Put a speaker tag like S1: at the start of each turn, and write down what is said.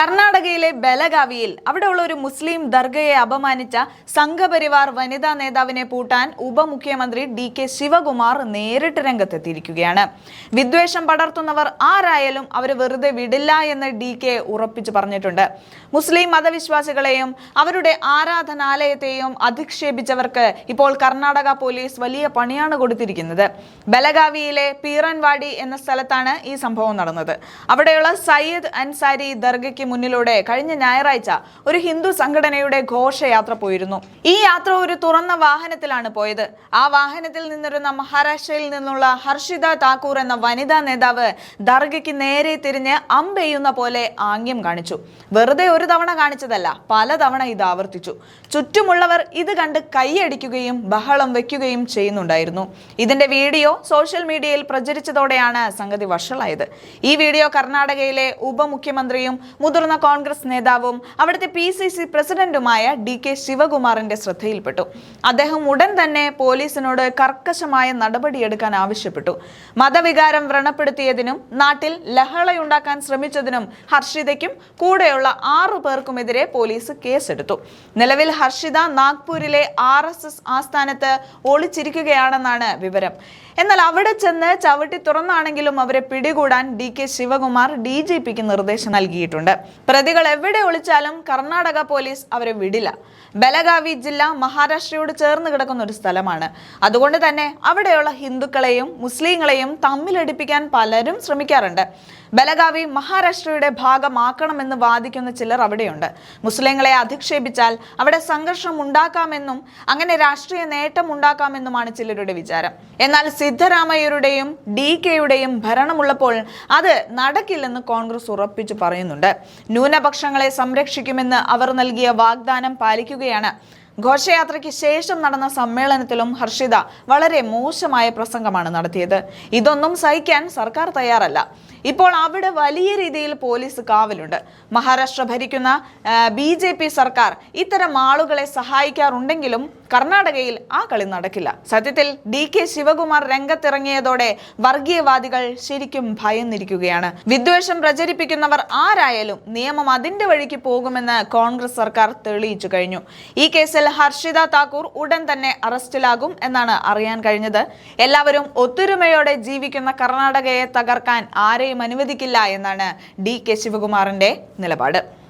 S1: കർണാടകയിലെ ബലഗാവിയിൽ അവിടെയുള്ള ഒരു മുസ്ലിം ദർഗയെ അപമാനിച്ച സംഘപരിവാർ വനിതാ നേതാവിനെ പൂട്ടാൻ ഉപമുഖ്യമന്ത്രി ഡി കെ ശിവകുമാർ നേരിട്ട് രംഗത്തെത്തിയിരിക്കുകയാണ്. വിദ്വേഷം പടർത്തുന്നവർ ആരായാലും അവർ വെറുതെ വിടില്ല എന്ന് ഡി കെ ഉറപ്പിച്ചു പറഞ്ഞിട്ടുണ്ട്. മുസ്ലിം മതവിശ്വാസികളെയും അവരുടെ ആരാധനാലയത്തെയും അധിക്ഷേപിച്ചവർക്ക് ഇപ്പോൾ കർണാടക പോലീസ് വലിയ പണിയാണ് കൊടുത്തിരിക്കുന്നത്. ബലഗാവിയിലെ പീറൻവാടി എന്ന സ്ഥലത്താണ് ഈ സംഭവം നടന്നത്. അവിടെയുള്ള സയ്യിദ് അൻസാരി ദർഗയ്ക്ക് മുന്നിലൂടെ കഴിഞ്ഞ ഞായറാഴ്ച ഒരു ഹിന്ദു സംഘടനയുടെ ഘോഷയാത്ര പോയിരുന്നു. ഈ യാത്ര ഒരു തുറന്ന വാഹനത്തിലാണ് പോയത്. ആ വാഹനത്തിൽ നിന്നിരുന്ന മഹാരാഷ്ട്രയിൽ നിന്നുള്ള ഹർഷിത താക്കൂർ എന്ന വനിതാ നേതാവ് ദർഗയ്ക്ക് നേരെ തിരിഞ്ഞ് അമ്പെയ്യുന്ന പോലെ ആംഗ്യം കാണിച്ചു. വെറുതെ ഒരു തവണ കാണിച്ചതല്ല പലതവണ ഇത് ആവർത്തിച്ചു. ചുറ്റുമുള്ളവർ ഇത് കണ്ട് കൈയടിക്കുകയും ബഹളം വെക്കുകയും ചെയ്യുന്നുണ്ടായിരുന്നു. ഇതിന്റെ വീഡിയോ സോഷ്യൽ മീഡിയയിൽ പ്രചരിച്ചതോടെയാണ് സംഗതി വഷളായത്. ഈ വീഡിയോ കർണാടകയിലെ ഉപമുഖ്യമന്ത്രിയും മുതിർന്ന കോൺഗ്രസ് നേതാവും അവിടുത്തെ പി സി സി പ്രസിഡന്റുമായ ഡി കെ ശിവകുമാറിന്റെ ശ്രദ്ധയിൽപ്പെട്ടു. അദ്ദേഹം ഉടൻ തന്നെ പോലീസിനോട് കർക്കശമായ നടപടിയെടുക്കാൻ ആവശ്യപ്പെട്ടു. മതവികാരം വ്രണപ്പെടുത്തിയതിനും നാട്ടിൽ ലഹളയുണ്ടാക്കാൻ ശ്രമിച്ചതിനും ഹർഷിതയ്ക്കും കൂടെയുള്ള ആറു പേർക്കുമെതിരെ പോലീസ് കേസെടുത്തു. നിലവിൽ ഹർഷിത നാഗ്പൂരിലെ ആർ ആസ്ഥാനത്ത് ഒളിച്ചിരിക്കുകയാണെന്നാണ് വിവരം. എന്നാൽ അവിടെ ചെന്ന് ചവിട്ടി തുറന്നാണെങ്കിലും അവരെ പിടികൂടാൻ D K Shivakumar D G പിക്ക് നിർദ്ദേശം നൽകിയിട്ടുണ്ട്. പ്രതികൾ എവിടെ ഒളിച്ചാലും കർണാടക പോലീസ് അവരെ വിടില്ല. ബലഗാവി ജില്ല മഹാരാഷ്ട്രയോട് ചേർന്ന് കിടക്കുന്ന ഒരു സ്ഥലമാണ്. അതുകൊണ്ട് തന്നെ അവിടെയുള്ള ഹിന്ദുക്കളെയും മുസ്ലിങ്ങളെയും തമ്മിലടിപ്പിക്കാൻ പലരും ശ്രമിക്കാറുണ്ട്. ബലഗാവി മഹാരാഷ്ട്രയുടെ ഭാഗമാക്കണമെന്ന് വാദിക്കുന്ന ചിലർ അവിടെയുണ്ട്. മുസ്ലിങ്ങളെ അധിക്ഷേപിച്ചാൽ അവിടെ സംഘർഷം ഉണ്ടാക്കാമെന്നും അങ്ങനെ രാഷ്ട്രീയ നേട്ടം ഉണ്ടാക്കാമെന്നുമാണ് ചിലരുടെ വിചാരം. എന്നാൽ സിദ്ധരാമയ്യരുടെയും ഡി കെയുടെയും ഭരണമുള്ളപ്പോൾ അത് നടക്കില്ലെന്ന് കോൺഗ്രസ് ഉറപ്പിച്ചു പറയുന്നുണ്ട്. ന്യൂനപക്ഷങ്ങളെ സംരക്ഷിക്കുമെന്ന് അവർ നൽകിയ വാഗ്ദാനം പാലിക്കുകയാണ് ഘോഷയാത്രയ്ക്ക് ശേഷം നടന്ന സമ്മേളനത്തിലും ഹർഷിത വളരെ മോശമായ പ്രസംഗമാണ് നടത്തിയത്. ഇതൊന്നും സഹിക്കാൻ സർക്കാർ തയ്യാറല്ല. ഇപ്പോൾ അവിടെ വലിയ രീതിയിൽ പോലീസ് കാവലുണ്ട്. മഹാരാഷ്ട്ര ഭരിക്കുന്ന ബി ജെ പി സർക്കാർ ഇത്തരം ആളുകളെ സഹായിക്കാറുണ്ടെങ്കിലും കർണാടകയിൽ ആ കളി നടക്കില്ല. സത്യത്തിൽ ഡി കെ ശിവകുമാർ രംഗത്തിറങ്ങിയതോടെ വർഗീയവാദികൾ ശരിക്കും ഭയന്നിരിക്കുകയാണ്. വിദ്വേഷം പ്രചരിപ്പിക്കുന്നവർ ആരായാലും നിയമം അതിന്റെ വഴിക്ക് പോകുമെന്ന് കോൺഗ്രസ് സർക്കാർ തെളിയിച്ചു കഴിഞ്ഞു. ഈ കേസിൽ ഹർഷിത താക്കൂർ ഉടൻ തന്നെ അറസ്റ്റിലാകും എന്നാണ് അറിയാൻ കഴിഞ്ഞത്. എല്ലാവരും ഒത്തൊരുമയോടെ ജീവിക്കുന്ന കർണാടകയെ തകർക്കാൻ ആരെയും അനുവദിക്കില്ല എന്നാണ് ഡി കെ ശിവകുമാറിന്റെ നിലപാട്.